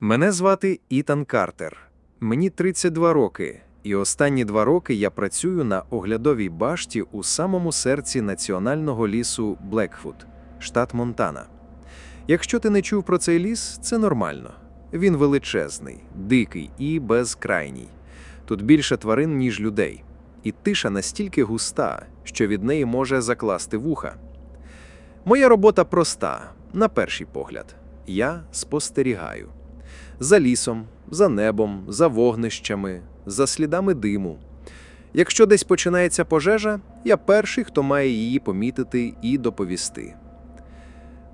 Мене звати Ітан Картер. Мені 32 роки, і останні два роки я працюю на оглядовій башті у самому серці національного лісу Блекфут, штат Монтана. Якщо ти не чув про цей ліс, це нормально. Він величезний, дикий і безкрайній. Тут більше тварин, ніж людей, і тиша настільки густа, що від неї може закласти вуха. Моя робота проста, на перший погляд. Я спостерігаю за лісом, за небом, за вогнищами, за слідами диму. Якщо десь починається пожежа, я перший, хто має її помітити і доповісти.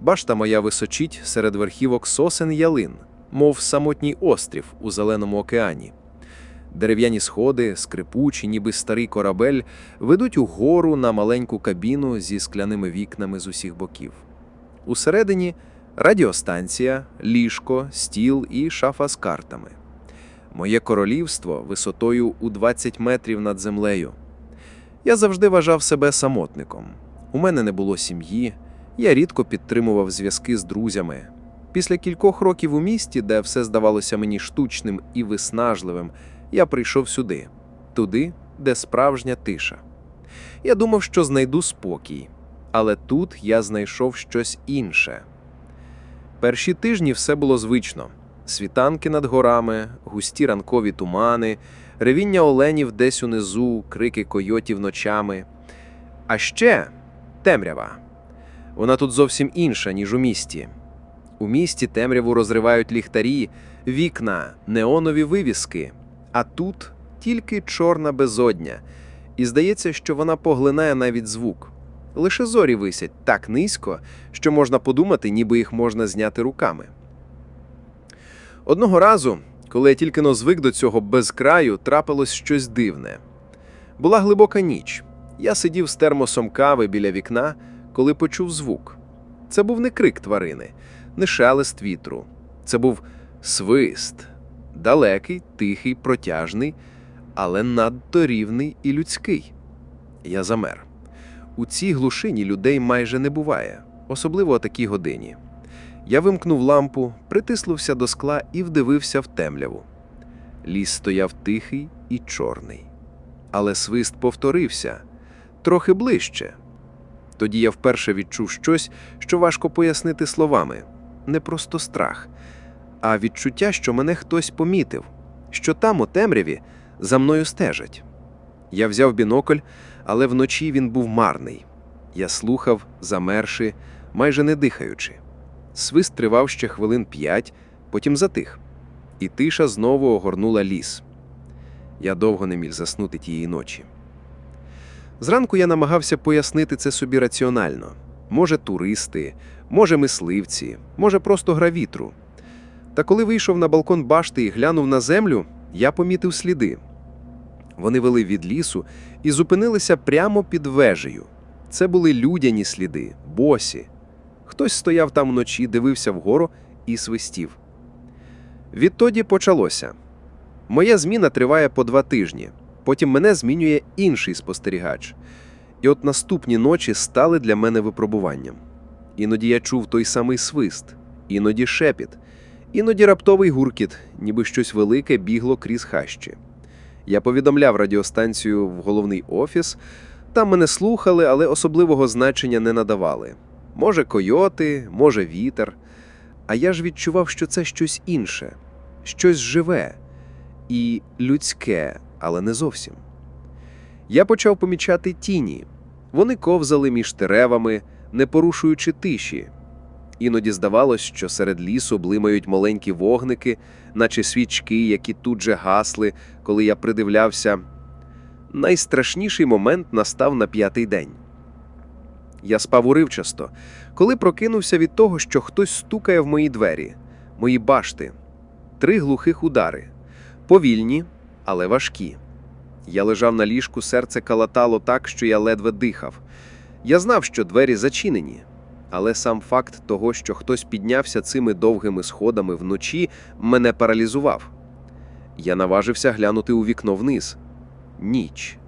Башта моя височить серед верхівок сосен ялин, мов самотній острів у Зеленому океані. Дерев'яні сходи, скрипучі, ніби старий корабель, ведуть угору на маленьку кабіну зі скляними вікнами з усіх боків. Усередині радіостанція, ліжко, стіл і шафа з картами. Моє королівство висотою у 20 метрів над землею. Я завжди вважав себе самотником. У мене не було сім'ї, я рідко підтримував зв'язки з друзями. Після кількох років у місті, де все здавалося мені штучним і виснажливим, я прийшов сюди, туди, де справжня тиша. Я думав, що знайду спокій, але тут я знайшов щось інше. Перші тижні все було звично: світанки над горами, густі ранкові тумани, ревіння оленів десь унизу, крики койотів ночами. А ще темрява. Вона тут зовсім інша, ніж у місті. У місті темряву розривають ліхтарі, вікна, неонові вивіски, а тут тільки чорна безодня, і здається, що вона поглинає навіть звук. Лише зорі висять так низько, що можна подумати, ніби їх можна зняти руками. Одного разу, коли я тільки но звик до цього безкраю, трапилось щось дивне. Була глибока ніч. Я сидів з термосом кави біля вікна, коли почув звук. Це був не крик тварини, не шелест вітру. Це був свист, далекий, тихий, протяжний, але надто рівний і людський. Я замер. У цій глушині людей майже не буває, особливо о такій годині. Я вимкнув лампу, притиснувся до скла і вдивився в темряву. Ліс стояв тихий і чорний. Але свист повторився трохи ближче. Тоді я вперше відчув щось, що важко пояснити словами не просто страх, а відчуття, що мене хтось помітив, що там, у темряві, за мною стежать. Я взяв бінокль, але вночі він був марний. Я слухав, замерши, майже не дихаючи. Свист тривав ще хвилин п'ять, потім затих, і тиша знову огорнула ліс. Я довго не міг заснути тієї ночі. Зранку я намагався пояснити це собі раціонально. Може, туристи, може, мисливці, може, просто гра вітру. Та коли вийшов на балкон башти і глянув на землю, я помітив сліди. Вони вели від лісу і зупинилися прямо під вежею. Це були людяні сліди, босі. Хтось стояв там вночі, дивився вгору і свистів. Відтоді почалося. Моя зміна триває по два тижні. Потім мене змінює інший спостерігач. І от наступні ночі стали для мене випробуванням. Іноді я чув той самий свист, іноді шепіт, іноді раптовий гуркіт, ніби щось велике бігло крізь хащі. Я повідомляв радіостанцію в головний офіс. Там мене слухали, але особливого значення не надавали. Може, койоти, може, вітер. А я ж відчував, що це щось інше, щось живе і людське, але не зовсім. Я почав помічати тіні. Вони ковзали між деревами, не порушуючи тиші. Іноді здавалось, що серед лісу блимають маленькі вогники, наче свічки, які тут же гасли, коли я придивлявся. Найстрашніший момент настав на п'ятий день. Я спав уривчасто, коли прокинувся від того, що хтось стукає в мої двері, мої башти. Три глухих удари повільні, але важкі. Я лежав на ліжку, серце калатало так, що я ледве дихав. Я знав, що двері зачинені, але сам факт того, що хтось піднявся цими довгими сходами вночі, мене паралізував. Я наважився глянути у вікно вниз. Ніч,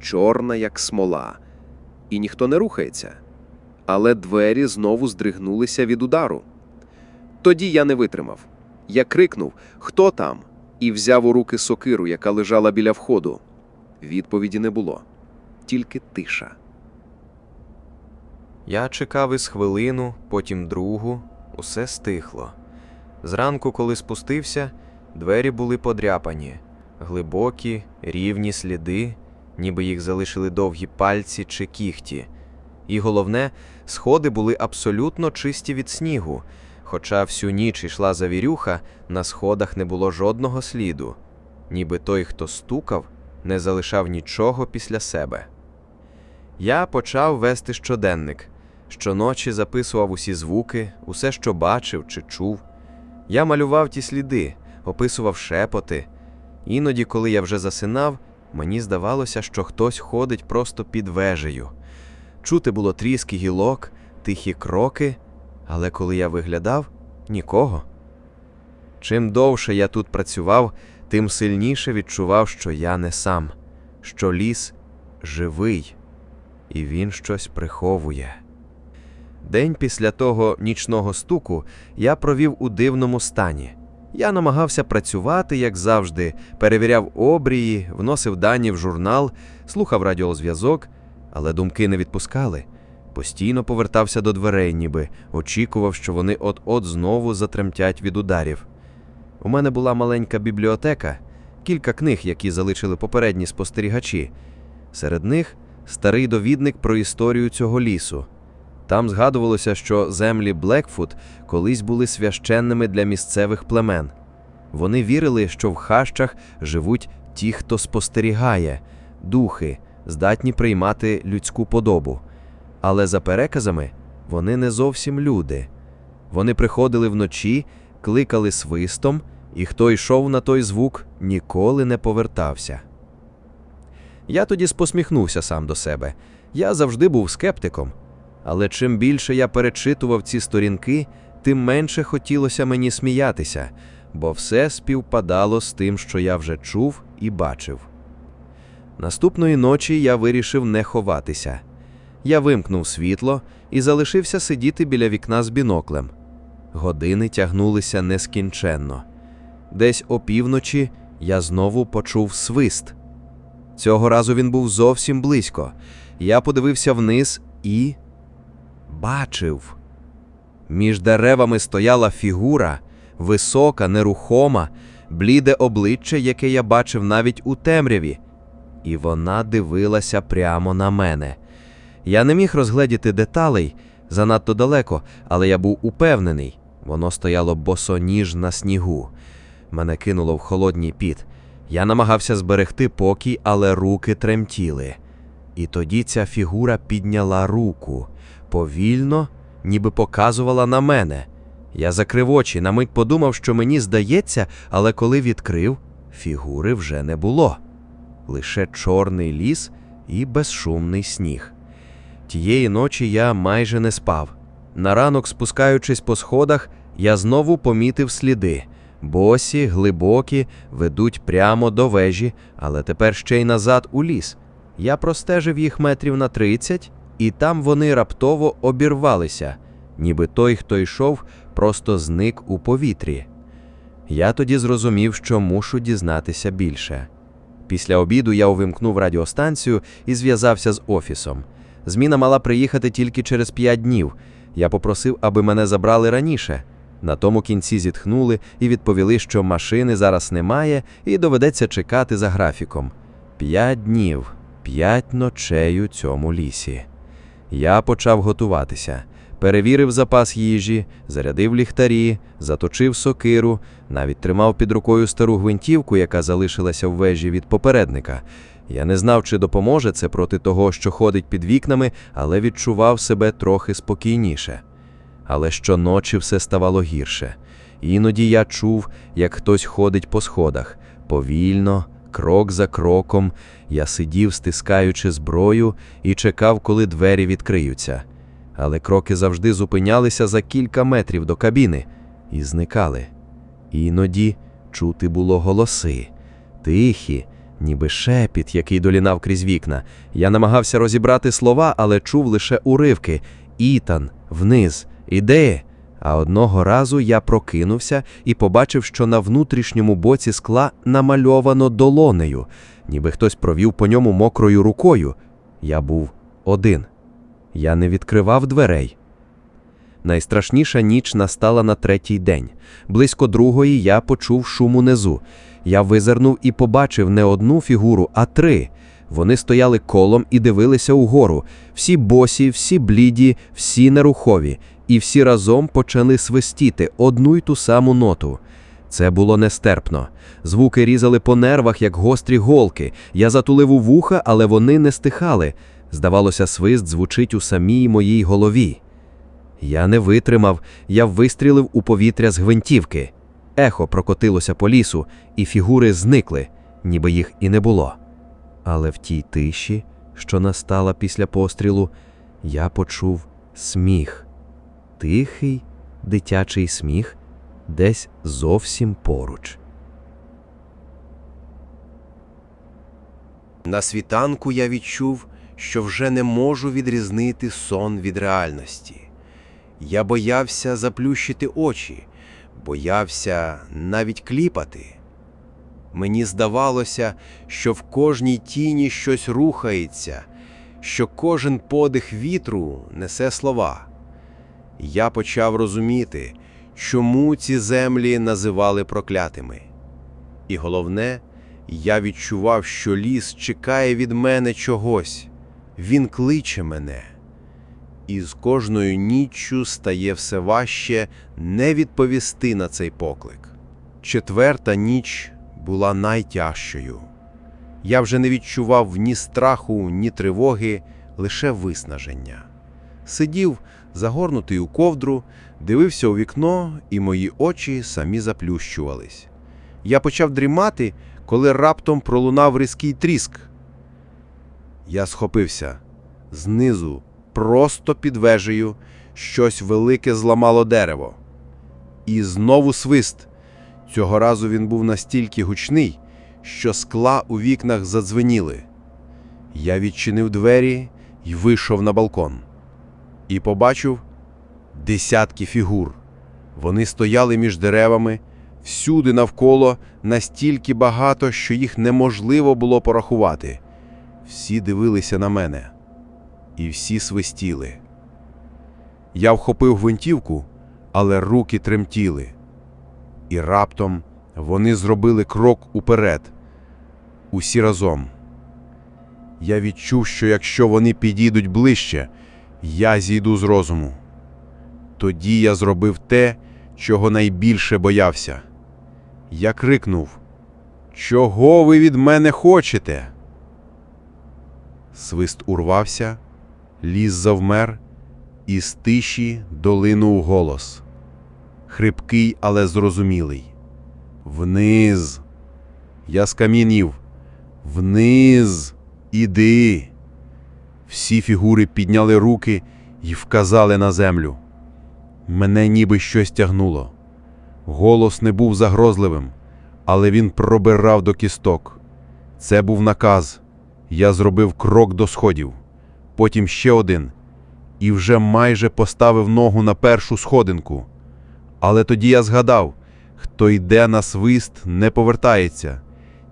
чорна, як смола, і ніхто не рухається. Але двері знову здригнулися від удару. Тоді я не витримав. Я крикнув Хто там? і взяв у руки сокиру, яка лежала біля входу. Відповіді не було, тільки тиша. Я чекав із хвилину, потім другу, усе стихло. Зранку, коли спустився, двері були подряпані, глибокі, рівні сліди, ніби їх залишили довгі пальці чи кіхті. І головне, сходи були абсолютно чисті від снігу, хоча всю ніч йшла завірюха, на сходах не було жодного сліду, ніби той, хто стукав, не залишав нічого після себе. Я почав вести щоденник. Щоночі записував усі звуки, усе, що бачив чи чув. Я малював ті сліди, описував шепоти. Іноді, коли я вже засинав, мені здавалося, що хтось ходить просто під вежею. Чути було тріски гілок, тихі кроки, але коли я виглядав нікого. Чим довше я тут працював, тим сильніше відчував, що я не сам, що ліс живий, і він щось приховує. День після того нічного стуку я провів у дивному стані. Я намагався працювати, як завжди, перевіряв обрії, вносив дані в журнал, слухав радіозв'язок, але думки не відпускали. Постійно повертався до дверей, ніби очікував, що вони от-от знову затремтять від ударів. У мене була маленька бібліотека, кілька книг, які залишили попередні спостерігачі. Серед них старий довідник про історію цього лісу. Там згадувалося, що землі Блекфут колись були священними для місцевих племен. Вони вірили, що в хащах живуть ті, хто спостерігає, духи, здатні приймати людську подобу. Але за переказами вони не зовсім люди. Вони приходили вночі, кликали свистом, і хто йшов на той звук, ніколи не повертався. Я тоді посміхнувся сам до себе. Я завжди був скептиком. Але чим більше я перечитував ці сторінки, тим менше хотілося мені сміятися, бо все співпадало з тим, що я вже чув і бачив. Наступної ночі я вирішив не ховатися. Я вимкнув світло і залишився сидіти біля вікна з біноклем. Години тягнулися нескінченно. Десь опівночі я знову почув свист. Цього разу він був зовсім близько. Я подивився вниз і бачив. Між деревами стояла фігура, висока, нерухома, бліде обличчя, яке я бачив навіть у темряві, і вона дивилася прямо на мене. Я не міг розгледіти деталей занадто далеко, але я був упевнений, воно стояло босоніж на снігу. Мене кинуло в холодній піт. Я намагався зберегти покій, але руки тремтіли. І тоді ця фігура підняла руку повільно, ніби показувала на мене. Я закрив очі, на мить подумав, що мені здається, але коли відкрив, фігури вже не було. Лише чорний ліс і безшумний сніг. Тієї ночі я майже не спав. На ранок, спускаючись по сходах, я знову помітив сліди. Босі, глибокі, ведуть прямо до вежі, але тепер ще й назад у ліс. Я простежив їх метрів на тридцять, і там вони раптово обірвалися, ніби той, хто йшов, просто зник у повітрі. Я тоді зрозумів, що мушу дізнатися більше. Після обіду я увімкнув радіостанцію і зв'язався з офісом. Зміна мала приїхати тільки через п'ять днів. Я попросив, аби мене забрали раніше. На тому кінці зітхнули і відповіли, що машини зараз немає, і доведеться чекати за графіком. П'ять днів, п'ять ночей у цьому лісі. Я почав готуватися. Перевірив запас їжі, зарядив ліхтарі, заточив сокиру, навіть тримав під рукою стару гвинтівку, яка залишилася в вежі від попередника. Я не знав, чи допоможе це проти того, що ходить під вікнами, але відчував себе трохи спокійніше. Але щоночі все ставало гірше. Іноді я чув, як хтось ходить по сходах. Повільно, крок за кроком, я сидів, стискаючи зброю, і чекав, коли двері відкриються. Але кроки завжди зупинялися за кілька метрів до кабіни і зникали. Іноді чути було голоси, тихі, ніби шепіт, який долінав крізь вікна. Я намагався розібрати слова, але чув лише уривки Ітан, вниз, іди. А одного разу я прокинувся і побачив, що на внутрішньому боці скла намальовано долонею, ніби хтось провів по ньому мокрою рукою. Я був один. Я не відкривав дверей. Найстрашніша ніч настала на третій день. Близько другої я почув шум унизу. Я визирнув і побачив не одну фігуру, а три. Вони стояли колом і дивилися угору. Всі босі, всі бліді, всі нерухові, і всі разом почали свистіти одну й ту саму ноту. Це було нестерпно. Звуки різали по нервах, як гострі голки. Я затулив у вуха, але вони не стихали. Здавалося, свист звучить у самій моїй голові. Я не витримав, я вистрілив у повітря з гвинтівки. Ехо прокотилося по лісу, і фігури зникли, ніби їх і не було. Але в тій тиші, що настала після пострілу, я почув сміх. Тихий дитячий сміх десь зовсім поруч. На світанку я відчув, що вже не можу відрізнити сон від реальності. Я боявся заплющити очі, боявся навіть кліпати. Мені здавалося, що в кожній тіні щось рухається, що кожен подих вітру несе слова. Я почав розуміти, чому ці землі називали проклятими. І головне, я відчував, що ліс чекає від мене чогось. Він кличе мене. І з кожною ніччю стає все важче не відповісти на цей поклик. Четверта ніч була найтяжчою. Я вже не відчував ні страху, ні тривоги, лише виснаження. Сидів, загорнутий у ковдру, дивився у вікно, і мої очі самі заплющувались. Я почав дрімати, коли раптом пролунав різкий тріск. Я схопився. Знизу, просто під вежею, щось велике зламало дерево. І знову свист. Цього разу він був настільки гучний, що скла у вікнах задзвеніли. Я відчинив двері і вийшов на балкон. І побачив десятки фігур. Вони стояли між деревами, всюди навколо настільки багато, що їх неможливо було порахувати. Всі дивилися на мене, і всі свистіли. Я вхопив гвинтівку, але руки тремтіли. І раптом вони зробили крок уперед, усі разом. Я відчув, що якщо вони підійдуть ближче, я зійду з розуму. Тоді я зробив те, чого найбільше боявся. Я крикнув: Чого ви від мене хочете? Свист урвався, ліс завмер, і з тиші долинув голос. Хрипкий, але зрозумілий. Вниз. Я скам'янів. Вниз. Іди. Всі фігури підняли руки і вказали на землю. Мене ніби щось тягнуло. Голос не був загрозливим, але він пробирав до кісток. Це був наказ. Я зробив крок до сходів, потім ще один, і вже майже поставив ногу на першу сходинку. Але тоді я згадав, хто йде на свист, не повертається.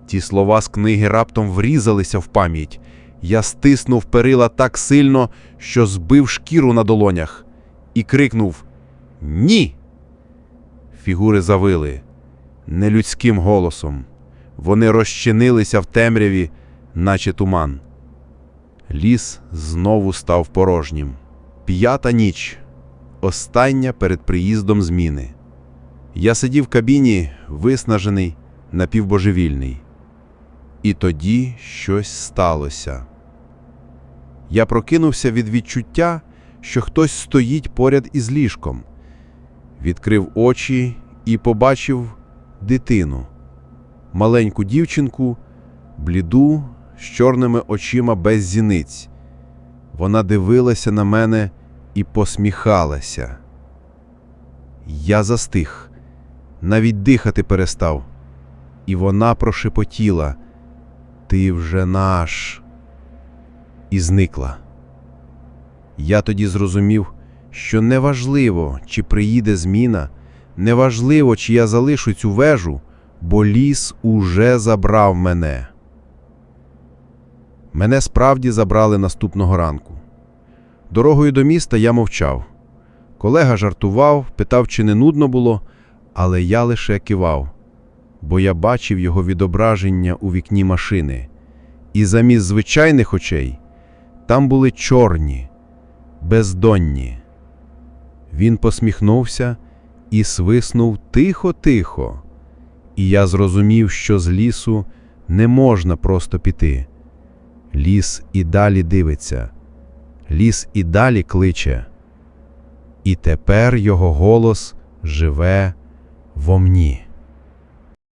Ті слова з книги раптом врізалися в пам'ять. Я стиснув перила так сильно, що збив шкіру на долонях, і крикнув Ні. Фігури завили нелюдським голосом. Вони розчинилися в темряві, наче туман. Ліс знову став порожнім. П'ята ніч. Остання перед приїздом зміни. Я сидів в кабіні, виснажений, напівбожевільний. І тоді щось сталося. Я прокинувся від відчуття, що хтось стоїть поряд із ліжком. Відкрив очі і побачив дитину, маленьку дівчинку, бліду, з чорними очима без зіниць. Вона дивилася на мене і посміхалася. Я застиг, навіть дихати перестав, і вона прошепотіла Ти вже наш. І зникла. Я тоді зрозумів, що неважливо, чи приїде зміна, неважливо, чи я залишу цю вежу, бо ліс уже забрав мене. Мене справді забрали наступного ранку. Дорогою до міста я мовчав. Колега жартував, питав, чи не нудно було, але я лише кивав, бо я бачив його відображення у вікні машини, і замість звичайних очей там були чорні, бездонні. Він посміхнувся і свиснув тихо-тихо, і я зрозумів, що з лісу не можна просто піти. Ліс і далі дивиться, ліс і далі кличе. І тепер його голос живе во мні.